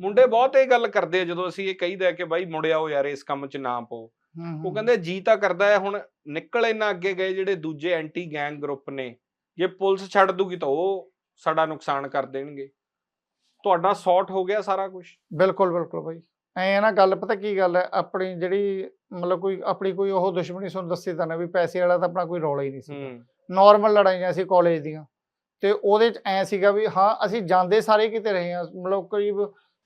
ਮੁੰਡੇ ਬਹੁਤ ਇਹ ਗੱਲ ਕਰਦੇ ਆ ਜਦੋਂ ਅਸੀਂ ਇਹ ਕਹੀਦਾ ਕਿ ਬਾਈ ਮੁੰਡਿਆ ਉਹ ਯਾਰ ਇਸ ਕੰਮ 'ਚ ਨਾ ਪਓ। ਉਹ ਕਹਿੰਦੇ ਜੀ ਤਾਂ ਕਰਦਾ ਹੈ ਹੁਣ ਨਿਕਲ ਇੰਨਾ ਅੱਗੇ ਗਏ ਜਿਹੜੇ ਦੂਜੇ ਐਂਟੀ ਗੈਂਗ ਗਰੁੱਪ ਨੇ ਜੇ ਪੁਲਿਸ ਛੱਡ ਦੂਗੀ ਤਾਂ ਉਹ ਸਾਡਾ ਨੁਕਸਾਨ ਕਰ ਦੇਣਗੇ। ਤੁਹਾਡਾ ਸੌਟ ਹੋ ਗਿਆ ਸਾਰਾ ਕੁਝ ਬਿਲਕੁਲ ਬਿਲਕੁਲ ਬਾਈ। ਐ ਨਾ ਗੱਲ ਪਤਾ ਕੀ ਗੱਲ ਹੈ ਆਪਣੀ ਜਿਹੜੀ ਮਤਲਬ ਕੋਈ ਆਪਣੀ ਕੋਈ ਉਹ ਦੁਸ਼ਮਣੀ ਤੁਹਾਨੂੰ ਦੱਸੀ ਤਾਂ ਨਾ ਵੀ ਪੈਸੇ ਵਾਲਾ ਤਾਂ ਆਪਣਾ ਕੋਈ ਰੌਲਾ ਹੀ ਨਹੀਂ ਸੀ। ਨਾਰਮਲ ਲੜਾਈਆਂ ਸੀ ਕਾਲਜ ਦੀਆਂ। ਤੇ ਉਹਦੇ ਚ ਐ ਸੀਗਾ ਵੀ ਹਾਂ ਅਸੀਂ ਜਾਂਦੇ ਸਾਰੇ ਕਿਤੇ ਰਹੇ ਹਾਂ ਮਤਲਬ ਕਰੀਬ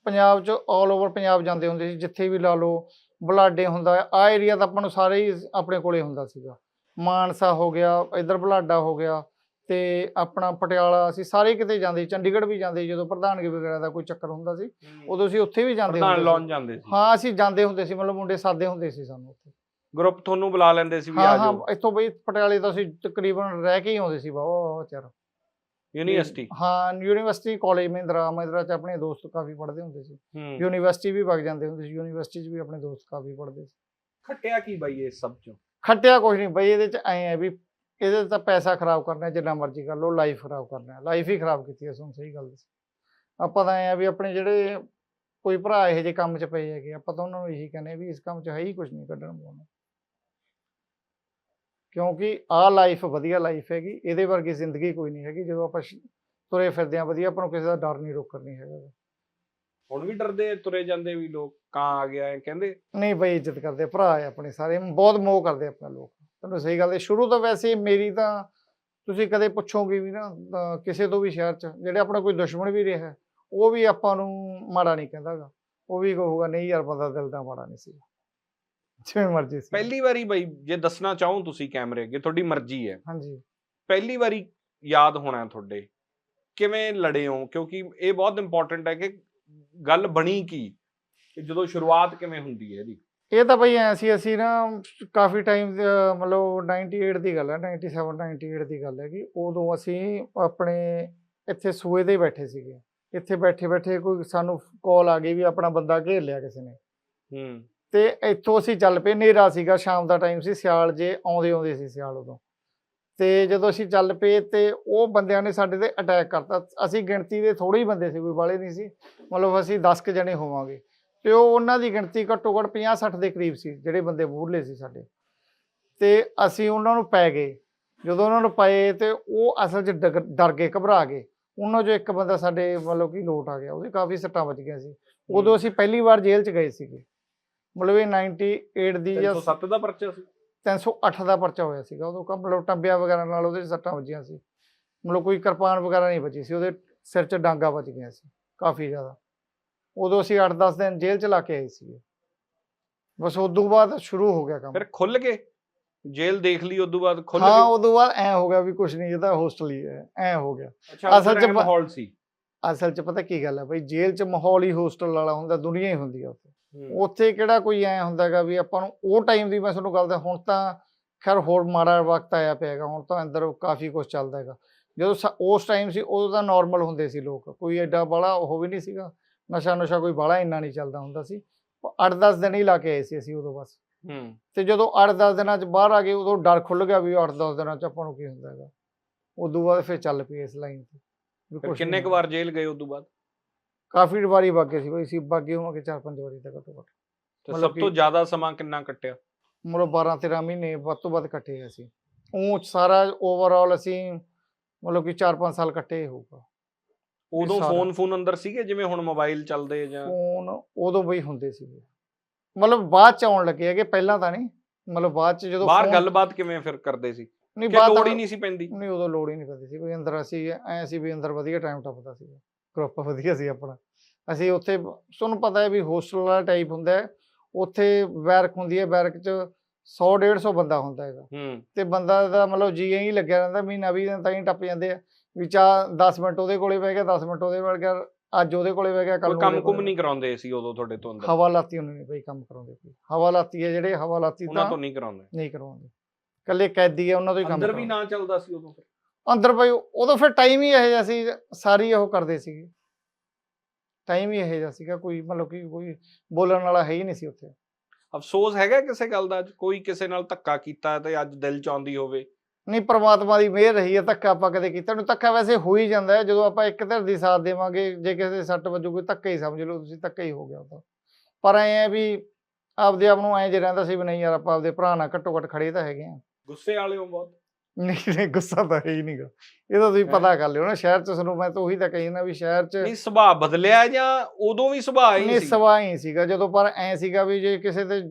ਪੰਜਾਬ ਚ 올 ਓਵਰ ਪੰਜਾਬ ਜਾਂਦੇ ਹੁੰਦੇ ਸੀ ਜਿੱਥੇ ਵੀ ਲਾ ਲਓ ਬਲਾਡੇ ਹੁੰਦਾ ਆ ਏਰੀਆ ਤਾਂ ਆਪਾਂ ਨੂੰ ਸਾਰੇ ਹੀ ਆਪਣੇ ਕੋਲੇ ਹੁੰਦਾ ਸੀਗਾ। ਮਾਨਸਾ ਹੋ ਗਿਆ ਇਧਰ ਬਲਾਡਾ ਹੋ ਗਿਆ ਤੇ ਆਪਣਾ ਪਟਿਆਲਾ ਅਸੀਂ ਸਾਰੇ ਕਿਤੇ ਜਾਂਦੇ ਚੰਡੀਗੜ੍ਹ ਵੀ ਜਾਂਦੇ ਜਦੋਂ ਪ੍ਰਧਾਨਗੀ ਵਗੈਰਾ ਦਾ ਕੋਈ ਚੱਕਰ ਹੁੰਦਾ ਸੀ ਉਦੋਂ ਅਸੀਂ ਉੱਥੇ ਵੀ ਜਾਂਦੇ ਹੁੰਦੇ ਲਾਉਣ ਸੀ ਜਾਂਦੇ ਸੀ। ਹਾਂ ਅਸੀਂ ਜਾਂਦੇ ਹੁੰਦੇ ਸੀ ਮਤਲਬ ਮੁੰਡੇ ਸਾਦੇ ਹੁੰਦੇ ਸੀ ਸਾਨੂੰ ਉੱਥੇ। ਗਰੁੱਪ ਤੁਹਾਨੂੰ ਬੁਲਾ ਲੈਂਦੇ ਸੀ ਵੀ ਆ ਹਾਂ ਇੱਥੋਂ ਬਈ ਪਟਿਆਲੇ ਤੋਂ ਅਸੀਂ ਤਕਰੀਬਨ ਰਹਿ ਕੇ ਹੀ ਆਉਂਦੇ ਸੀ ਬਾਬਾ ਚਿਰ ਯੂਨੀਵਰਸਿਟੀ ਹਾਂ ਯੂਨੀਵਰਸਿਟੀ ਕਾਲਜ ਮਹਿੰਦਰਾ ਮਹਿੰਦਰਾ ਚ ਆਪਣੇ ਦੋਸਤ ਕਾਫੀ ਪੜ੍ਹਦੇ ਹੁੰਦੇ ਸੀ। ਯੂਨੀਵਰਸਿਟੀ ਵੀ ਵਗ ਜਾਂਦੇ ਹੁੰਦੇ ਸੀ ਯੂਨੀਵਰਸਿਟੀ ਚ ਵੀ ਆਪਣੇ ਦੋਸਤ ਕਾਫੀ ਪੜ੍ਹਦੇ ਸੀ। ਖੱਟਿਆ ਕੀ ਬਾਈ ਇਸ ਸਭ ਚੋਂ? ਖੱਟਿਆ ਕੁਝ ਨਹੀਂ ਬਈ ਇਹਦੇ ਚ ਐ ਹੈ ਵੀ ਇਹਦੇ ਤਾਂ ਪੈਸਾ ਖਰਾਬ ਕਰਨਾ ਜਿੰਨਾ ਮਰਜ਼ੀ ਕਰ ਲਓ ਲਾਈਫ ਖਰਾਬ ਕਰਨਾ ਲਾਈਫ ਹੀ ਖਰਾਬ ਕੀਤੀ ਐ ਤੁਹਾਨੂੰ ਸਹੀ ਗੱਲ ਦੱਸ। ਆਪਾਂ ਤਾਂ ਐ ਆ ਵੀ ਆਪਣੇ ਜਿਹੜੇ ਕੋਈ ਭਰਾ ਇਹੋ ਜਿਹੇ ਕੰਮ 'ਚ ਪਏ ਹੈਗੇ ਆਪਾਂ ਤਾਂ ਉਹਨਾਂ ਨੂੰ ਇਹੀ ਕਹਿੰਦੇ ਵੀ ਇਸ ਕੰਮ 'ਚ ਹੈ ਹੀ ਕੁਝ ਨਹੀਂ ਕੱਢਣ ਪਾਉਣਾ ਕਿਉਂਕਿ ਆਹ ਲਾਈਫ ਵਧੀਆ ਲਾਈਫ ਹੈਗੀ ਇਹਦੇ ਵਰਗੀ ਜ਼ਿੰਦਗੀ ਕੋਈ ਨਹੀਂ ਹੈਗੀ ਜਦੋਂ ਆਪਾਂ ਤੁਰੇ ਫਿਰਦੇ ਆ ਵਧੀਆ ਆਪਾਂ ਨੂੰ ਕਿਸੇ ਦਾ ਡਰ ਨਹੀਂ ਰੋਕਣ ਨਹੀਂ ਹੈਗਾ। ਹੁਣ ਵੀ ਡਰਦੇ ਆ, ਤੁਰੇ ਜਾਂਦੇ ਵੀ ਲੋਕ ਕਾਂ ਆ ਗਿਆ ਐਂ ਕਹਿੰਦੇ? ਨਹੀਂ ਬਈ ਇੱਜ਼ਤ ਕਰਦੇ ਭਰਾ ਹੈ ਆਪਣੇ ਸਾਰੇ ਬਹੁਤ ਮੋਹ ਕਰਦੇ ਆਪਣਾ ਲੋਕ। ਤੁਹਾਨੂੰ ਸਹੀ ਗੱਲ ਹੈ ਸ਼ੁਰੂ ਤੋਂ ਵੈਸੇ ਮੇਰੀ ਤਾਂ ਤੁਸੀਂ ਕਦੇ ਪੁੱਛੋਗੇ ਵੀ ਨਾ ਕਿਸੇ ਤੋਂ ਵੀ ਸ਼ਹਿਰ 'ਚ ਜਿਹੜੇ ਆਪਣਾ ਕੋਈ ਦੁਸ਼ਮਣ ਵੀ ਰਿਹਾ ਉਹ ਵੀ ਆਪਾਂ ਨੂੰ ਮਾੜਾ ਨਹੀਂ ਕਹਿੰਦਾਗਾ। ਉਹ ਵੀ ਕਹੂਗਾ ਨਹੀਂ ਯਾਰ ਬੰਦਾ ਦਿਲ ਦਾ ਮਾੜਾ ਨਹੀਂ ਸੀ ਜਿਵੇਂ ਮਰਜ਼ੀ ਸੀ। ਪਹਿਲੀ ਵਾਰੀ ਬਾਈ ਜੇ ਦੱਸਣਾ ਚਾਹੋ ਤੁਸੀਂ ਕੈਮਰੇ ਅੱਗੇ ਤੁਹਾਡੀ ਮਰਜ਼ੀ ਹੈ। ਹਾਂਜੀ। ਪਹਿਲੀ ਵਾਰੀ ਯਾਦ ਹੋਣਾ ਤੁਹਾਡੇ ਕਿਵੇਂ ਲੜੇ ਹੋ? ਕਿਉਂਕਿ ਇਹ ਬਹੁਤ ਇੰਪੋਰਟੈਂਟ ਹੈ ਕਿ ਗੱਲ ਬਣੀ ਕੀ? ਕਿ ਜਦੋਂ ਸ਼ੁਰੂਆਤ ਕਿਵੇਂ ਹੁੰਦੀ ਹੈ ਇਹਦੀ? ਇਹ ਤਾਂ ਬਈ ਐ ਸੀ ਅਸੀਂ ਨਾ ਕਾਫੀ ਟਾਈਮ ਮਤਲਬ 98 ਦੀ ਗੱਲ ਹੈ 97 98 ਦੀ ਗੱਲ ਹੈ ਕਿ ਉਦੋਂ ਅਸੀਂ ਆਪਣੇ ਇੱਥੇ ਸੂਏ ਦੇ ਬੈਠੇ ਸੀਗੇ। ਇੱਥੇ ਬੈਠੇ ਬੈਠੇ ਕੋਈ ਸਾਨੂੰ ਕਾਲ ਆ ਗਈ ਵੀ ਆਪਣਾ ਬੰਦਾ ਘੇਰ ਲਿਆ ਕਿਸੇ ਨੇ। ਹੂੰ। ਤੇ ਇੱਥੋਂ ਅਸੀਂ ਚੱਲ ਪਏ ਹਨੇਰਾ ਸੀਗਾ ਸ਼ਾਮ ਦਾ ਟਾਈਮ ਸੀ ਸਿਆਲ ਜੇ ਆਉਂਦੇ ਆਉਂਦੇ ਸੀ ਸਿਆਲ ਉਦੋਂ। ਤੇ ਜਦੋਂ ਅਸੀਂ ਚੱਲ ਪਏ ਤੇ ਉਹ ਬੰਦਿਆਂ ਨੇ ਸਾਡੇ ਤੇ ਅਟੈਕ ਕਰਤਾ। ਅਸੀਂ ਗਿਣਤੀ ਦੇ ਥੋੜੇ ਹੀ ਬੰਦੇ ਸੀ ਕੋਈ ਬਾਲੇ ਨਹੀਂ ਸੀ। ਮਤਲਬ ਅਸੀਂ 10 ਕੁ ਜਣੇ ਹੋਵਾਂਗੇ। ਤੇ ਉਹ ਉਹਨਾਂ ਦੀ ਗਿਣਤੀ ਘੱਟੋ ਘੱਟ 50 60 ਦੇ ਕਰੀਬ ਸੀ ਜਿਹੜੇ ਬੰਦੇ ਮੂਹਰਲੇ ਸੀ ਸਾਡੇ। ਤੇ ਅਸੀਂ ਉਹਨਾਂ ਨੂੰ ਪੈ ਗਏ। ਜਦੋਂ ਉਹਨਾਂ ਨੂੰ ਪਏ ਤੇ ਉਹ ਅਸਲ 'ਚ ਡਰ ਗਏ ਘਬਰਾ ਗਏ। ਉਹਨਾਂ 'ਚੋਂ ਇੱਕ ਬੰਦਾ ਸਾਡੇ ਮਤਲਬ ਕਿ ਲੋਟ ਆ ਗਿਆ ਉਹਦੇ ਕਾਫੀ ਸੱਟਾਂ ਵੱਜ ਗਈਆਂ ਸੀ। ਉਦੋਂ ਅਸੀਂ ਪਹਿਲੀ ਵਾਰ ਜੇਲ੍ਹ 'ਚ ਗਏ ਸੀਗੇ। ਮਤਲਬ ਇਹ 98 ਦੀ ਜਾਂ 307 ਦਾ ਪਰਚਾ ਸੀ। 308 ਦਾ ਪਰਚਾ ਹੋਇਆ ਸੀਗਾ। ਉਦੋਂ ਕਾ ਮਤਲਬ ਟੰਬਿਆ ਵਗੈਰਾ ਨਾਲ ਉਹਦੇ ਸੱਟਾਂ ਵੱਜੀਆਂ ਸੀ। ਮਤਲਬ ਕੋਈ ਕਿਰਪਾਨ ਵਗੈਰਾ ਨਹੀਂ ਵੱਜੀ ਸੀ। ਉਹਦੇ ਸਿਰ 'ਚ ਡਾਂਗਾ ਵੱਜ ਗਈਆਂ ਸੀ ਕਾਫੀ ਜ਼ਿਆਦਾ। ਉਦੋਂ ਅਸੀਂ 8-10 ਦਿਨ ਜੇਲ੍ਹ 'ਚ ਲਾ ਕੇ ਆਏ ਸੀਗੇ। ਬਸ ਉਦੋਂ ਬਾਅਦ ਸ਼ੁਰੂ ਹੋ ਗਿਆ ਕੰਮ। ਫਿਰ ਖੁੱਲ ਗਏ? ਜੇਲ੍ਹ ਦੇਖ ਲਈ ਉਦੋਂ ਬਾਅਦ ਖੁੱਲ ਹਾਂ ਉਦੋਂ ਬਾਅਦ ਐ ਹੋ ਗਿਆ ਵੀ ਕੁਝ ਨਹੀਂ ਇਹ ਤਾਂ ਹੋਸਟਲ ਹੀ ਹੈ। ਐ ਹੋ ਗਿਆ। ਅਸਲ 'ਚ ਮਾਹੌਲ ਸੀ। ਅਸਲ 'ਚ ਪਤਾ ਕੀ ਗੱਲ ਹੈ ਬਈ ਜੇਲ੍ਹ 'ਚ ਮਾਹੌਲ ਹੀ ਹੋਸਟਲ ਵਾਲਾ ਹੁੰਦਾ ਦੁਨੀਆ ਹੀ ਹੁੰਦੀ ਆ ਉੱਥੇ। ਉੱਥੇ ਕਿਹੜਾ ਕੋਈ ਐ ਹੁੰਦਾਗਾ ਵੀ ਆਪਾਂ ਨੂੰ ਉਹ ਟਾਈਮ ਦੀ ਮੈਂ ਤੁਹਾਨੂੰ ਗੱਲ ਦਾ ਹੁਣ ਤਾਂ ਖੈਰ ਹੋਰ ਮਾੜਾ ਵਕਤ ਆਇਆ ਪਿਆ ਹੈਗਾ ਹੁਣ ਤਾਂ ਅੰਦਰ ਕਾਫੀ ਕੁਝ ਚੱਲਦਾ ਹੈਗਾ। ਜਦੋਂ ਉਸ ਟਾਈਮ ਸੀ ਉਦੋਂ ਤਾਂ ਨਾਰਮਲ ਹੁੰਦੇ ਸੀ ਲੋਕ ਕੋਈ ਐਡਾ ਬਾਲਾ ਉਹ ਵੀ ਨਹੀਂ ਸੀਗਾ ਨਸ਼ਾ ਨੁਸ਼ਾ ਕੋਈ ਬਾਲਾ ਇੰਨਾ ਨਹੀਂ ਚੱਲਦਾ ਹੁੰਦਾ ਸੀ। 8-10 ਦਿਨ ਹੀ ਲਾ ਕੇ ਆਏ ਸੀ ਅਸੀਂ ਉਦੋਂ ਬਸ। ਹੂੰ। ਤੇ ਜਦੋਂ 8-10 ਦਿਨਾਂ ਚ ਬਾਹਰ ਆ ਗਏ ਉਦੋਂ ਡਰ ਖੁੱਲ ਗਿਆ ਵੀ 8-10 ਦਿਨਾਂ ਚ ਆਪਾਂ ਨੂੰ ਕੀ ਹੁੰਦਾ ਹੈਗਾ। ਉਦੋਂ ਬਾਅਦ ਫਿਰ ਚੱਲ ਪਈ ਇਸ ਲਾਈਨ ਤੇ ਕਿੰਨੇ ਕੁ ਵਾਰ ਜੇਲ੍ਹ ਗਏ ਉਦੋਂ ਬਾਅਦ? ਕਾਫੀ ਵਾਰੀ ਬਾਗੇ ਸੀ ਬਈ ਸੀ ਬਾਗੇ ਹੋਵਾਂਗੇ 4-5 ਵਾਰੀ ਤੱਕ ਘੱਟੋ ਘੱਟ। ਤੇ ਮਤਲਬ ਸਭ ਤੋਂ ਕਿ- ਜ਼ਿਆਦਾ ਸਮਾਂ ਕਿੰਨਾ ਕੱਟਿਆ? ਮਤਲਬ 12-13 ਮਹੀਨੇ ਵੱਧ ਤੋਂ ਵੱਧ ਕੱਟੇ ਅਸੀਂ। ਉਹ ਸਾਰਾ ਓਵਰਆਲ ਅਸੀਂ ਮਤਲਬ ਕਿ 4-5 ਸਾਲ ਕੱਟੇ ਹੋਊਗਾ। ਉਦੋਂ ਸਾਰਾ। ਫੋਨ ਫੋਨ ਅੰਦਰ ਸੀਗੇ ਜਿਵੇਂ ਹੁਣ ਮੋਬਾਈਲ ਚੱਲਦੇ ਜਾਂ ਫੋਨ ਉਦੋਂ ਬਈ ਹੁੰਦੇ ਸੀਗੇ। ਮਤਲਬ ਬਾਅਦ ਚ ਆਉਣ ਲੱਗੇ ਹੈਗੇ ਪਹਿਲਾਂ ਤਾਂ ਨਹੀਂ ਮਤਲਬ ਬਾਅਦ ਚ ਜਦੋਂ ਬਾਹਰ phone- ਗੱਲਬਾਤ ਕਿਵੇਂ ਫਿਰ ਕਰਦੇ ਸੀ? ਨਹੀਂ ਬਾਅਦ ਲੋੜ ਹੀ ਨਹੀਂ ਸੀ ਪੈਂਦੀ? ਨਹੀਂ ਉਦੋਂ ਲੋੜ ਹੀ ਨਹੀਂ ਪੈਂਦੀ ਸੀ। ਕੋਈ ਅੰਦਰ ਅਸੀਂ ਐ ਸੀ ਵੀ ਅੰਦਰ ਵਧੀਆ ਟਾਈਮ ਟੱਪਦਾ ਸੀ ਗਰੁੱਪ ਵਧੀਆ ਸੀ ਆਪਣਾ। ਅਸੀਂ ਉੱਥੇ ਤੁਹਾਨੂੰ ਪਤਾ ਹੈ ਵੀ ਹੋਸਟਲ ਵਾਲਾ ਟਾਈਪ ਹੁੰਦਾ ਹੈ ਉੱਥੇ ਬੈਰਕ ਹੁੰਦੀ ਹੈ ਬੈਰਕ ਚ 100 150 ਬੰਦਾ ਹੁੰਦਾ ਹੈਗਾ। ਤੇ ਬੰਦਾ ਦਾ ਮਤਲਬ ਜੀ ਹੀ ਲੱਗਿਆ ਰਹਿੰਦਾ ਮਹੀਨਾ ਵੀ ਦਿਨ ਤਾਂ ਹੀ ਟੱਪ ਜਾਂਦੇ ਆ। ਵੀ ਚਾ 10 ਮਿੰਟ ਉਹਦੇ ਕੋਲੇ ਬਹਿ ਗਿਆ 10 ਮਿੰਟ ਉਹਦੇ ਕੋਲ ਗਿਆ ਅੱਜ ਉਹਦੇ ਕੋਲੇ ਬਹਿ ਗਿਆ ਕੱਲ ਕੋਈ ਕੰਮ ਕੁਮ ਨਹੀਂ ਕਰਾਉਂਦੇ ਸੀ ਉਦੋਂ ਤੁਹਾਡੇ ਤੋਂ ਅੰਦਰ? ਹਵਾ ਲਾਤੀ ਉਹਨਾਂ ਨੇ ਬਈ ਕੰਮ ਕਰਾਉਂਦੇ ਕੋਈ ਹਵਾ ਲਾਤੀ ਹੈ ਜਿਹੜੇ ਹਵਾ ਲਾਤੀ ਉਹਨਾਂ ਤਾਂ ਤੋਂ ਨਹੀਂ ਕਰਾਉਂਦੇ? ਨਹੀਂ ਕਰਵਾਉਂਦੇ ਕੱਲੇ ਕੈਦੀ ਹੈ ਉਹਨਾਂ ਤੋਂ ਹੀ ਕੰਮ ਅੰਦਰ ਵੀ ਕਰਾਉਂਦੇ। ਨਾ ਚੱਲਦਾ ਸੀ ਉਦੋਂ ਫਿਰ। ਅੰਦਰ ਬਈ ਉਦੋਂ ਫਿਰ ਟਾਈਮ ਹੀ ਇਹੋ ਜਿਹਾ ਸੀ ਸਾਰੀ ਉਹ ਕਰਦੇ ਸੀਗੇ। ਟਾਈਮ ਹੀ ਇਹੋ ਜਿਹਾ ਸੀਗਾ ਕੋਈ ਮਤਲਬ ਕਿ ਕੋਈ ਬੋਲਣ ਵਾਲਾ ਹੈ ਹੀ ਨਹੀਂ ਸੀ ਉੱਥੇ। ਅਫਸੋਸ ਹੈਗਾ ਕਿਸੇ ਗੱਲ ਦਾ? ਅੱਜ ਕੋਈ ਕਿਸੇ ਨਾਲ ਧੱਕਾ ਕੀਤਾ ਤੇ ਅੱਜ ਦਿਲ ਚ ਆਉਂਦੀ ਹੋਵੇ? ਨਹੀਂ ਪ੍ਰਮਾਤਮਾ ਦੀ ਮਿਹਰ ਰਹੀ ਹੈ ਧੱਕਾ ਆਪਾਂ ਕਦੇ ਕੀਤਾ ਨਹੀਂ ਧੱਕਾ ਵੈਸੇ ਹੋ ਹੀ ਜਾਂਦਾ ਹੈ ਜਦੋਂ ਆਪਾਂ ਇੱਕ ਧਿਰ ਦੀ ਸਾਥ ਦੇਵਾਂਗੇ ਜੇ ਕਿਸੇ ਦੇ ਸੱਟ ਵੱਜੂ ਕੋਈ ਧੱਕਾ ਹੀ ਸਮਝ ਲਓ ਤੁਸੀਂ ਧੱਕਾ ਹੀ ਹੋ ਗਿਆ ਉਹ ਤਾਂ ਪਰ ਐ ਹੈ ਵੀ ਆਪਦੇ ਆਪ ਨੂੰ ਐ ਜੇ ਰਹਿੰਦਾ ਸੀ ਵੀ ਨਹੀਂ ਯਾਰ ਆਪਾਂ ਆਪਦੇ ਭਰਾ ਨਾਲ ਘੱਟੋ ਘੱਟ ਖੜੇ ਤਾਂ ਹੈਗੇ ਆ। ਗੁੱਸੇ ਵਾਲੇ ਹੋ ਬਹੁਤ। ਨਹੀਂ ਨਹੀਂ ਗੁੱਸਾ ਤਾਂ ਹੈ ਹੀ ਨਹੀਂਗਾ ਇਹ ਤਾਂ ਤੁਸੀਂ? ਪਤਾ ਕਰ ਲਿਓ ਨਾ ਸ਼ਹਿਰ ਚ ਤੁਹਾਨੂੰ ਮੈਂ ਤਾਂ ਉਹੀ ਤਾਂ ਕਹੀ ਨਾ ਵੀ ਸ਼ਹਿਰ ਚ ਨਹੀਂ ਸੁਭਾਅ ਬਦਲਿਆ ਜਾਂ ਉਦੋਂ ਵੀ ਸੁਭਾਅ ਹੀ ਨਹੀਂ ਸੀ? ਸਵਾ ਹੀ ਸੀਗਾ ਜਦੋਂ ਪਰ ਐ ਸੀਗਾ ਵੀ ਜੇ ਕਿਸੇ ਤੇ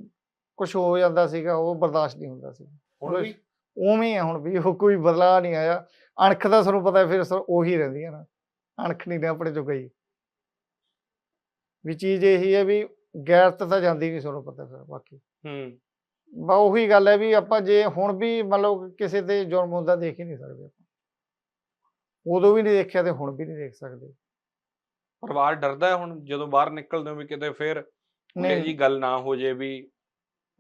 ਕੁਝ ਹੋ ਜਾਂਦਾ ਸੀਗਾ ਉਹ ਬਰਦਾਸ਼ਤ ਨਹੀਂ ਹੁੰਦਾ ਸੀ। ਹੁਣ ਵੀ? ਉਵੇਂ ਹੀ ਆ ਹੁਣ ਵੀ ਉਹ ਕੋਈ ਬਦਲਾਅ ਨਹੀਂ ਆਇਆ। ਅਣਖ ਦਾ ਤੁਹਾਨੂੰ ਪਤਾ ਫਿਰ ਸ- ਉਹੀ ਰਹਿੰਦੀਆਂ ਨਾ। ਅਣਖ ਨਹੀਂ ਨਾ ਆਪਣੇ ਚੋਂ ਗਈ ਵੀ ਚੀਜ਼ ਇਹੀ ਹੈ ਵੀ ਗੈਰਤ ਤਾਂ ਜਾਂਦੀ ਨਹੀਂ ਤੁਹਾਨੂੰ ਪਤਾ ਫਿਰ ਬਾਕੀ। ਹੂੰ। ਬਾ ਉਹੀ ਗੱਲ ਹੈ ਵੀ ਆਪਾਂ ਜੇ ਹੁਣ ਵੀ ਮਤਲਬ ਕਿਸੇ ਤੇ ਜੁਰਮ ਹੁੰਦਾ ਦੇਖ ਹੀ ਨਹੀਂ ਸਕਦੇ ਆਪਾਂ। ਉਦੋਂ ਵੀ ਨਹੀਂ ਦੇਖਿਆ ਤੇ ਹੁਣ ਵੀ ਨਹੀਂ ਦੇਖ ਸਕਦੇ। ਪਰਿਵਾਰ ਡਰਦਾ ਹੈ ਹੁਣ ਜਦੋਂ ਬਾਹਰ ਨਿਕਲਦੇ ਹੋ ਵੀ ਕਿਤੇ ਫਿਰ ਇਹ ਜੀ ਗੱਲ ਨਾ ਹੋ ਜੇ ਵੀ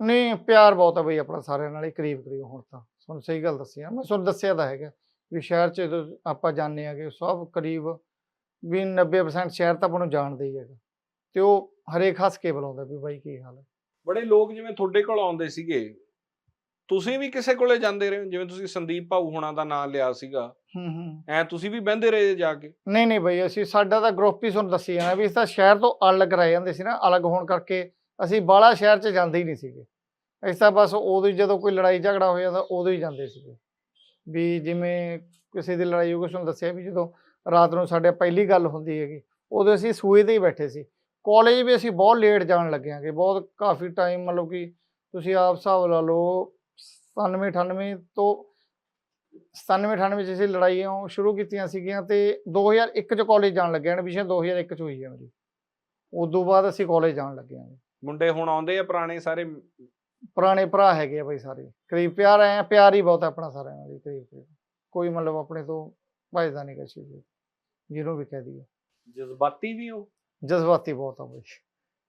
ਨਹੀਂ ਪਿਆਰ ਬਹੁਤ ਹੈ ਬਈ ਆਪਣਾ ਸਾਰਿਆਂ ਨਾਲ ਹੀ ਕਰੀਬ ਕਰੀਬ ਹੁਣ ਤਾਂ। ਤੁਹਾਨੂੰ ਸਹੀ ਗੱਲ ਦੱਸੀ ਆ ਮੈਂ ਤੁਹਾਨੂੰ ਦੱਸਿਆ ਤਾਂ ਹੈਗਾ ਵੀ ਸ਼ਹਿਰ 'ਚ ਜਦੋਂ ਆਪਾਂ ਜਾਂਦੇ ਆਗੇ ਸਭ ਕਰੀਬ ਵੀ 90% ਸ਼ਹਿਰ ਤਾਂ ਆਪਾਂ ਨੂੰ ਜਾਣਦੇ ਹੀ ਹੈਗਾ। ਤੇ ਉਹ ਹਰੇਕ ਹੱਸ ਕੇ ਬੁਲਾਉਂਦਾ ਵੀ ਬਾਈ ਕੀ ਹਾਲ ਹੈ। ਬੜੇ ਲੋਕ ਜਿਵੇਂ ਤੁਹਾਡੇ ਕੋਲ ਆਉਂਦੇ ਸੀਗੇ ਤੁਸੀਂ ਵੀ ਕਿਸੇ ਕੋਲੇ ਜਾਂਦੇ ਰਹੇ? ਹੋ? ਜਿਵੇਂ ਤੁਸੀਂ ਸੰਦੀਪ ਭਾਊ ਹੋਣਾ ਦਾ ਨਾਮ ਲਿਆ ਸੀਗਾ। ਹੂੰ ਹੂੰ। ਐ ਤੁਸੀਂ ਵੀ ਬਹਿੰਦੇ ਰਹੇ ਜਾ ਕੇ? ਨਹੀਂ ਨਹੀਂ ਬਈ ਅਸੀਂ ਸਾਡਾ ਤਾਂ ਗਰੁੱਪ ਹੀ ਤੁਹਾਨੂੰ ਦੱਸੀ ਜਾਣਾ ਵੀ ਇਸ ਤਾਂ ਸ਼ਹਿਰ ਤੋਂ ਅਲੱਗ ਰਹਿ ਜਾਂਦੇ ਸੀ ਨਾ ਅਲੱਗ ਹੋਣ ਕਰਕੇ ਅਸੀਂ ਬਾਹਲਾ ਸ਼ਹਿਰ 'ਚ ਜਾਂਦੇ ਹੀ ਨਹੀਂ ਸੀਗੇ। ਅਸੀਂ ਤਾਂ ਬਸ ਉਦੋਂ ਹੀ ਜਦੋਂ ਕੋਈ ਲੜਾਈ ਝਗੜਾ ਹੋ ਜਾਂਦਾ ਉਦੋਂ ਹੀ ਜਾਂਦੇ ਸੀਗੇ। ਵੀ ਜਿਵੇਂ ਕਿਸੇ ਦੀ ਲੜਾਈ ਹੋ ਗਈ ਤੁਹਾਨੂੰ ਦੱਸਿਆ ਵੀ ਜਦੋਂ ਰਾਤ ਨੂੰ ਸਾਡੇ ਪਹਿਲੀ ਗੱਲ ਹੁੰਦੀ ਹੈਗੀ ਉਦੋਂ ਅਸੀਂ ਸੂਏ ਤੇ ਹੀ ਬੈਠੇ ਸੀ। ਕਾਲਜ ਵੀ ਅਸੀਂ ਬਹੁਤ ਲੇਟ ਜਾਣ ਲੱਗੇ ਹਾਂਗੇ ਬਹੁਤ ਕਾਫੀ ਟਾਈਮ ਮਤਲਬ ਕਿ ਤੁਸੀਂ ਆਪ ਹਿਸਾਬ ਲਾ ਲਓ 97 98 ਤੋਂ 97 98 ਚ ਅਸੀਂ ਲੜਾਈਆਂ ਸ਼ੁਰੂ ਕੀਤੀਆਂ ਸੀਗੀਆਂ ਤੇ 2001 ਚ ਕਾਲਜ ਜਾਣ ਲੱਗੇ ਐਡਮਿਸ਼ਨ 2001 ਚ ਹੋਈ ਹੈ ਮੇਰੀ। ਉਦੋਂ ਬਾਅਦ ਅਸੀਂ ਕਾਲਜ ਜਾਣ ਲੱਗੇ ਹਾਂ ਮੁੰਡੇ ਹੁਣ ਆਉਂਦੇ ਆ ਪੁਰਾਣੇ ਸਾਰੇ? ਪੁਰਾਣੇ ਭਰਾ ਹੈਗੇ ਆ ਬਈ ਸਾਰੇ। ਕਰੀਬ ਪਿਆਰ ਆਏ ਆ ਪਿਆਰ ਹੀ ਬਹੁਤ ਆ ਆਪਣਾ ਸਾਰਿਆਂ ਨਾਲ ਕਰੀਬ ਕਰੀਬ। ਕੋਈ ਮਤਲਬ ਆਪਣੇ ਤੋਂ ਭਜਦਾ ਨਹੀਂ ਕਿਸੇ ਚੀਜ਼ ਜਿਹਨੂੰ ਵੀ ਕਹਿ ਦਈਏ। ਜਜ਼ਬਾਤੀ ਵੀ ਹੋ ਜਜ਼ਬਾਤੀ ਬਹੁਤ ਆ ਬਈ।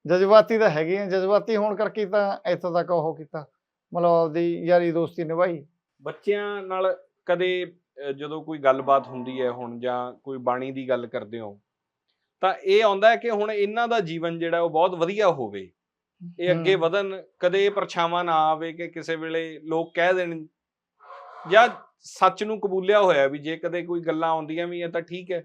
ਜਜ਼ਬਾਤੀ ਤਾਂ ਹੈਗੇ ਆ ਜਜ਼ਬਾਤੀ ਹੋਣ ਕਰਕੇ ਤਾਂ ਇੱਥੋਂ ਤੱਕ ਉਹ ਕੀਤਾ। ਮਤਲਬ ਆਪਦੀ ਯਾਰੀ ਦੋਸਤੀ ਨਿਭਾਈ। ਬੱਚਿਆਂ ਨਾਲ ਕਦੇ ਜਦੋਂ ਕੋਈ ਗੱਲਬਾਤ ਹੁੰਦੀ ਹੈ ਹੁਣ ਜਾਂ ਕੋਈ ਬਾਣੀ ਦੀ ਗੱਲ ਕਰਦੇ ਹੋ ਤਾਂ ਇਹ ਆਉਂਦਾ ਹੈ ਕਿ ਹੁਣ ਇਹਨਾਂ ਦਾ ਜੀਵਨ ਜਿਹੜਾ ਉਹ ਬਹੁਤ ਵਧੀਆ ਹੋਵੇ। ਇਹ ਅੱਗੇ। ਵਧਣ ਕਦੇ ਇਹ ਪਰਛਾਵਾਂ ਨਾ ਆਵੇ ਕਿ ਕਿਸੇ ਵੇਲੇ ਲੋਕ ਕਹਿ ਦੇਣ ਜਾਂ ਸੱਚ ਨੂੰ ਕਬੂਲਿਆ ਹੋਇਆ ਵੀ ਜੇ ਕਦੇ ਕੋਈ ਗੱਲਾਂ ਆਉਂਦੀਆਂ ਵੀ ਹੈ ਤਾਂ ਠੀਕ ਹੈ।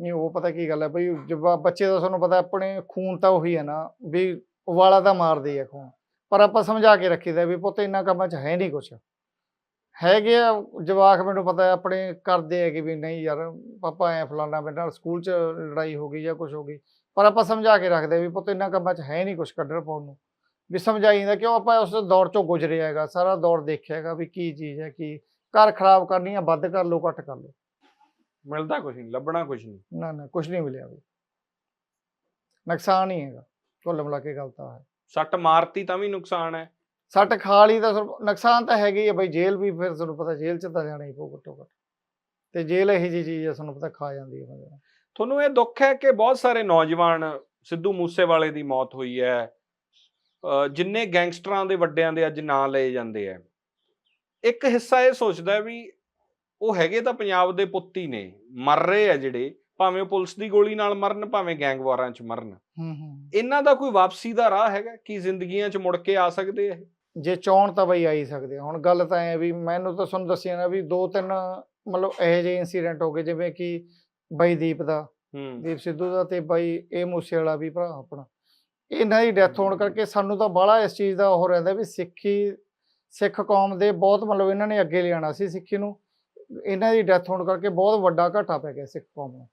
ਨਹੀਂ, ਉਹ ਪਤਾ ਕੀ ਗੱਲ ਹੈ ਬਈ ਜਵਾ ਬੱਚੇ ਦਾ ਤੁਹਾਨੂੰ ਪਤਾ ਆਪਣੇ ਖੂਨ ਤਾਂ ਉਹੀ ਹੈ ਨਾ, ਵੀ ਉਬਾਲਾ ਤਾਂ ਮਾਰਦੇ ਆ ਖੂਨ। ਪਰ ਆਪਾਂ ਸਮਝਾ ਕੇ ਰੱਖੀਦਾ ਵੀ ਪੁੱਤ ਇੰਨਾ ਕੰਮਾਂ 'ਚ ਹੈ ਨਹੀਂ ਕੁਛ। ਹੈਗੇ ਆ, ਜਵਾਕ ਮੈਨੂੰ ਪਤਾ ਆਪਣੇ ਕਰਦੇ ਆ ਕਿ ਵੀ ਨਹੀਂ ਯਾਰ, ਪਾਪਾ ਐ ਫਲਾਣਾ ਮੇਰੇ ਨਾਲ ਸਕੂਲ 'ਚ ਲੜਾਈ ਹੋ ਗਈ ਜਾਂ ਕੁਝ ਹੋ ਗਈ। ਪਰ ਆਪਾਂ ਸਮਝਾ ਕੇ ਰੱਖਦੇ ਵੀ ਪੁੱਤ ਇੰਨਾ ਕੰਮਾਂ 'ਚ ਹੈ ਨਹੀਂ ਕੁਛ ਕੱਢਣ ਪਾਉਣ ਨੂੰ। ਵੀ ਸਮਝਾਈਦਾ ਕਿਉਂ ਆਪਾਂ ਉਸ ਦੌਰ 'ਚੋਂ ਗੁਜ਼ਰਿਆ ਹੈਗਾ, ਸਾਰਾ ਦੌਰ ਦੇਖਿਆ ਹੈਗਾ ਵੀ ਕੀ ਚੀਜ਼ ਹੈ, ਕੀ ਘਰ ਖਰਾਬ ਕਰਨੀ ਆ, ਵੱਧ ਕਰ ਲਓ, ਘੱਟ ਕਰ ਲਓ। ਮਿਲਦਾ ਕੁਝ ਨਹੀਂ ਲੱਭਣਾ ਕੁਝ ਨਹੀਂ। ਨਾ ਨਾ ਕੁਝ ਨਹੀਂ ਮਿਲਿਆ ਵੀ ਨੁਕਸਾਨ ਹੀ ਹੈਗਾ ਕੁੱਲ ਮਿਲਾ ਕੇ ਗੱਲ ਤਾਂ ਹੈ। ਸੱਟ ਮਾਰਤੀ ਤਾਂ ਵੀ ਨੁਕਸਾਨ ਹੈ। ਸੱਟ ਖਾ ਲਈ ਤਾਂ ਤੁਹਾਨੂੰ- ਨੁਕਸਾਨ ਤਾਂ ਹੈਗਾ ਹੀ ਹੈ ਬਈ ਜੇਲ੍ਹ ਵੀ ਫਿਰ ਤੁਹਾਨੂੰ ਪਤਾ ਜੇਲ੍ਹ ਚ ਤਾਂ ਜਾਣਾ ਹੀ ਪਊ ਘੱਟੋ ਘੱਟ। ਤੇ ਜੇਲ੍ਹ ਇਹੋ ਜਿਹੀ ਚੀਜ਼ ਹੈ ਤੁਹਾਨੂੰ ਪਤਾ ਖਾ ਜਾਂਦੀ ਹੈ ਬੰਦੇ ਨੂੰ। ਤੁਹਾਨੂੰ ਇਹ ਦੁੱਖ ਹੈ ਕਿ ਬਹੁਤ ਸਾਰੇ ਨੌਜਵਾਨ ਸਿੱਧੂ ਮੂਸੇਵਾਲੇ ਦੀ ਮੌਤ ਹੋਈ ਹੈ। ਅਹ ਜਿੰਨੇ ਗੈਂਗਸਟਰਾਂ ਦੇ ਵੱਡਿਆਂ ਦੇ ਅੱਜ ਨਾਂ ਲਏ ਜਾਂਦੇ ਆ। ਇੱਕ ਹਿੱਸਾ ਇਹ ਸੋਚਦਾ ਹੈ ਵੀ ਉਹ ਹੈਗੇ ਤਾਂ ਪੰਜਾਬ ਦੇ ਪੁੱਤ ਹੀ ਨੇ ਮਰ ਰਹੇ ਆ ਜਿਹੜੇ ਭਾਵੇਂ ਉਹ ਪੁਲਿਸ ਦੀ ਗੋਲੀ ਨਾਲ ਮਰਨ ਭਾਵੇਂ ਗੈਂਗਵਾਰਾਂ 'ਚ ਮਰਨ। ਹੂੰ ਹੂੰ ਇਹਨਾਂ ਦਾ ਕੋਈ ਵਾਪਸੀ ਦਾ ਰਾਹ ਹੈਗਾ? ਕੀ ਜ਼ਿੰਦਗੀਆਂ 'ਚ ਮੁੜ ਕੇ ਆ ਸਕਦੇ ਆ? ਜੇ ਚਾਹਣ ਤਾਂ ਬਈ ਆ ਹੀ ਸਕਦੇ। ਹੁਣ ਗੱਲ ਤਾਂ ਐ ਵੀ ਮੈਨੂੰ ਤਾਂ ਤੁਹਾਨੂੰ ਦੱਸਿਆ ਨਾ ਵੀ ਦੋ ਤਿੰਨ ਮਤਲਬ ਇਹੋ ਜਿਹੇ ਇਨਸੀਡੈਂਟ ਹੋ ਗਏ ਜਿਵੇਂ ਕਿ ਬਾਈ ਦੀਪ ਦਾ। ਹੂੰ। ਦੀਪ ਸਿੱਧੂ ਦਾ ਤੇ ਬਾਈ ਇਹ ਮੂਸੇ ਵਾਲਾ ਵੀ ਭਰਾ ਆਪਣਾ। ਇਹਨਾਂ ਦੀ ਡੈਥ ਹੋਣ ਕਰਕੇ ਸਾਨੂੰ ਤਾਂ ਬਾਹਲਾ ਇਸ ਚੀਜ਼ ਦਾ ਉਹ ਰਹਿੰਦਾ ਵੀ ਸਿੱਖੀ ਸਿੱਖ ਕੌਮ ਦੇ ਬਹੁਤ ਮਤਲਬ ਇਹਨਾਂ ਨੇ ਅੱਗੇ ਲਿਆਣਾ ਸੀ ਸਿੱਖੀ ਨੂੰ। ਇਹਨਾਂ ਦੀ ਡੈਥ ਹੋਣ ਕਰਕੇ ਬਹੁਤ ਵੱਡਾ ਘਾਟਾ ਪੈ ਗਿਆ ਸਿੱਖ ਕੌਮ ਨੂੰ।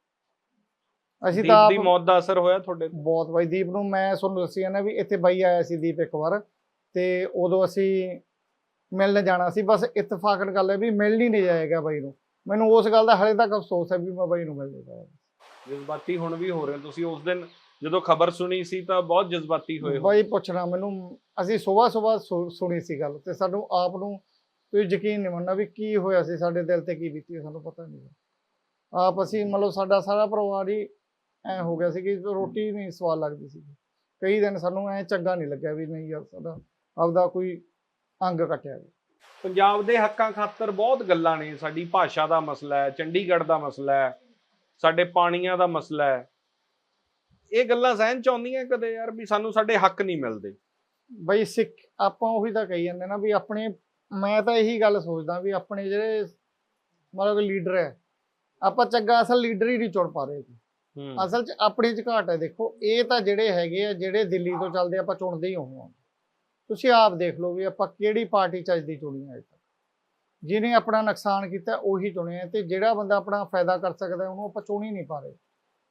ਅਸੀਂ ਦੀਪ ਤਾਂ ਦੀ ਮੌਤ ਦਾ ਅਸਰ ਹੋਇਆ ਤੁਹਾਡੇ ਤੇ? ਬਹੁਤ ਬਾਈ ਦੀਪ ਨੂੰ ਮੈਂ ਤੁਹਾਨੂੰ ਦੱਸਿਆ ਨਾ ਵੀ ਇੱਥੇ ਬਾਈ ਆਇਆ ਸੀ ਦੀਪ ਇੱਕ ਵਾਰ ਤੇ ਉਦੋਂ ਅਸੀਂ ਮਿਲਣ ਜਾਣਾ ਸੀ। ਬਸ ਇਤਫਾਕਨ ਗੱਲ ਹੈ ਵੀ ਮਿਲ ਹੀ ਨਹੀਂ ਜਾਏਗਾ ਬਾਈ ਨੂੰ। ਮੈਨੂੰ ਉਸ ਗੱਲ ਦਾ ਹਲੇ ਤੱਕ ਅਫਸੋਸ ਹੈ ਵੀ ਮੈਂ ਬਾਈ ਨੂੰ ਮਿਲ ਨਹੀਂ ਪਾਇਆ। ਜਜ਼ਬਾਤੀ ਹੁਣ ਵੀ ਹੋ ਰਹੇ ਹੋ। ਤੁਸੀਂ ਉਸ ਦਿਨ ਜਦੋਂ ਖਬਰ ਸੁਣੀ ਸੀ ਤਾਂ ਬਹੁਤ ਜਜ਼ਬਾਤੀ ਹੋਏ ਹੋ ਬਾਈ ਪੁੱਛਣਾ ਮੈਨੂੰ ਅਸੀਂ ਸਵੇਰ ਸਵੇਰ ਸੁਣੀ ਸੀ ਗੱਲ ਤੇ ਸਾਨੂੰ ਆਪ ਨੂੰ ਕੋਈ ਯਕੀਨ ਨਹੀਂ ਮੰਨਣਾ ਵੀ ਕੀ ਹੋਇਆ ਸੀ ਸਾਡੇ ਦਿਲ ਤੇ ਕੀ ਬੀਤੀ ਸਾਨੂੰ ਪਤਾ ਨਹੀਂ। ਆਪ ਅਸੀਂ ਮਤਲਬ ਸਾਡਾ ਸਾਰਾ ਪਰਿਵਾਰ ਹੀ ਐ ਹੋ ਗਿਆ ਸੀ ਕਿ ਰੋਟੀ ਨਹੀਂ ਸਵਾਦ ਲੱਗਦੀ ਸੀ। ਕਈ ਦਿਨ ਸਾਨੂੰ ਐ ਚੰਗਾ ਨਹੀਂ ਲੱਗਿਆ ਵੀ ਨਹੀਂ ਯਾਰ ਸਾਡਾ ਆਪਦਾ ਕੋਈ ਅੰਗ ਕੱਟਿਆ ਗਿਆ। ਪੰਜਾਬ ਦੇ ਹੱਕਾਂ ਖਾਤਰ ਬਹੁਤ ਗੱਲਾਂ ਨੇ ਸਾਡੀ ਭਾਸ਼ਾ ਦਾ ਮਸਲਾ ਹੈ ਚੰਡੀਗੜ੍ਹ ਦਾ ਮਸਲਾ ਹੈ ਸਾਡੇ ਪਾਣੀਆਂ ਦਾ ਮਸਲਾ ਹੈ। ਇਹ ਗੱਲਾਂ ਸਹਿਨ ਚ ਆਉਂਦੀਆਂ ਕਦੇ ਯਾਰ ਵੀ ਸਾਨੂੰ ਸਾਡੇ ਹੱਕ ਨਹੀਂ ਮਿਲਦੇ। ਬਈ ਸਿੱਖ ਆਪਾਂ ਉਹੀ ਤਾਂ ਕਹੀ ਜਾਂਦੇ ਨਾ ਵੀ ਆਪਣੇ ਮੈਂ ਤਾਂ ਇਹੀ ਗੱਲ ਸੋਚਦਾ ਵੀ ਆਪਣੇ ਜਿਹੜੇ ਮਤਲਬ ਕਿ ਲੀਡਰ ਹੈ ਆਪਾਂ ਚੰਗਾ ਅਸਲ ਲੀਡਰ ਹੀ ਨਹੀਂ ਚੁਣ ਪਾ ਰਹੇ। ਹੂੰ। ਅਸਲ 'ਚ ਆਪਣੇ 'ਚ ਘਾਟ ਹੈ ਦੇਖੋ ਇਹ ਤਾਂ ਜਿਹੜੇ ਹੈਗੇ ਆ ਜਿਹੜੇ ਦਿੱਲੀ ਤੋਂ ਚੱਲਦੇ ਆਪਾਂ ਚੁਣਦੇ ਹੀ ਹੋਵਾਂ ਤੁਸੀਂ ਆਪ ਦੇਖ ਲਓ ਵੀ ਆਪਾਂ ਕਿਹੜੀ ਪਾਰਟੀ ਚੱਜਦੀ ਚੁਣੀ ਹੈ ਅਜੇ ਤੱਕ। ਜਿਹਨੇ ਆਪਣਾ ਨੁਕਸਾਨ ਕੀਤਾ ਉਹੀ ਚੁਣਿਆ ਤੇ ਜਿਹੜਾ ਬੰਦਾ ਆਪਣਾ ਫਾਇਦਾ ਕਰ ਸਕਦਾ ਉਹਨੂੰ ਆਪਾਂ ਚੁਣ ਹੀ ਨਹੀਂ ਪਾ ਰਹੇ।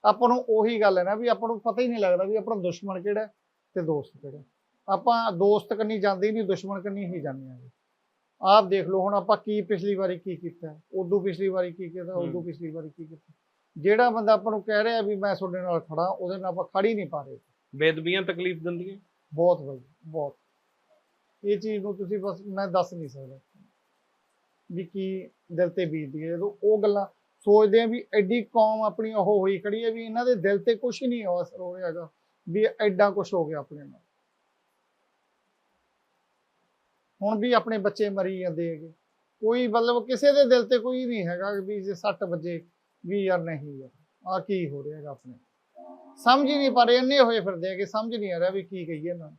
ਆਪਾਂ ਨੂੰ ਉਹੀ ਗੱਲ ਹੈ ਨਾ ਵੀ ਆਪਾਂ ਨੂੰ ਪਤਾ ਹੀ ਨਹੀਂ ਲੱਗਦਾ ਵੀ ਆਪਣਾ ਦੁਸ਼ਮਣ ਕਿਹੜਾ ਹੈ ਤੇ ਦੋਸਤ ਕਿਹੜਾ ਹੈ। ਆਪਾਂ ਦੋਸਤ ਕੰਨੀ ਜਾਂਦੇ ਹੀ ਨਹੀਂ ਦੁਸ਼ਮਣ ਕੰਨੀ ਹੀ ਜਾਂਦੇ ਹਾਂ ਆਪ ਦੇਖ ਲਓ ਹੁਣ ਆਪਾਂ ਕੀ ਪਿਛਲੀ ਵਾਰੀ ਕੀ ਕੀਤਾ ਉਦੋਂ ਪਿਛਲੀ ਵਾਰੀ ਕੀ ਕੀਤਾ ਉਦੋਂ। ਪਿਛਲੀ ਵਾਰੀ ਕੀ ਕੀਤਾ? ਜਿਹੜਾ ਬੰਦਾ ਆਪਾਂ ਨੂੰ ਕਹਿ ਰਿਹਾ ਵੀ ਮੈਂ ਤੁਹਾਡੇ ਨਾਲ ਖੜਾ ਉਹਦੇ ਨਾਲ ਆਪਾਂ ਖੜ ਨਹੀਂ ਪਾ ਰਹੇ। ਬੇਦਬੀਆਂ ਤਕਲੀਫ ਦਿੰਦੀਆਂ? ਬਹੁਤ ਬਾਈ ਬਹੁਤ। ਇਹ ਚੀਜ਼ ਨੂੰ ਤੁਸੀਂ ਬਸ ਮੈਂ ਦੱਸ ਨਹੀਂ ਸਕਦਾ। ਵੀ ਕੀ ਦਿਲ ਤੇ ਬੀਤਦੀ ਹੈ। ਜਦੋਂ ਉਹ ਗੱਲਾਂ ਸੋਚਦੇ ਆ ਵੀ ਐਡੀ ਕੌਮ ਆਪਣੀ ਉਹ ਹੋਈ ਖੜੀ ਹੈ ਵੀ ਇਹਨਾਂ ਦੇ ਦਿਲ ਤੇ ਕੁਝ ਨਹੀਂ ਹੋ ਰਿਹਾ ਹੈਗਾ ਵੀ ਐਡਾ ਕੁਝ ਹੋ ਗਿਆ ਆਪਣੇ ਨਾਲ। ਹੁਣ ਵੀ ਆਪਣੇ ਬੱਚੇ ਮਰੀ ਜਾਂਦੇ ਹੈਗੇ। ਕੋਈ ਮਤਲਬ ਕਿਸੇ ਦੇ ਦਿਲ ਤੇ ਕੋਈ ਨਹੀਂ ਹੈਗਾ ਵੀ ਜੇ ਸੱਟ ਵੱਜੇ ਵੀ ਯਾਰ ਨਹੀਂ ਯਾਰ ਆ ਕੀ ਹੋ ਰਿਹਾ ਹੈਗਾ ਆਪਣੇ। ਸਮਝ ਹੀ ਨਹੀਂ ਪਾ ਰਹੇ, ਇੰਨੇ ਹੋਏ ਫਿਰਦੇ ਹੈਗੇ, ਸਮਝ ਨਹੀਂ ਆ ਰਿਹਾ ਵੀ ਕੀ ਕਹੀਏ ਇਹਨਾਂ ਨੂੰ।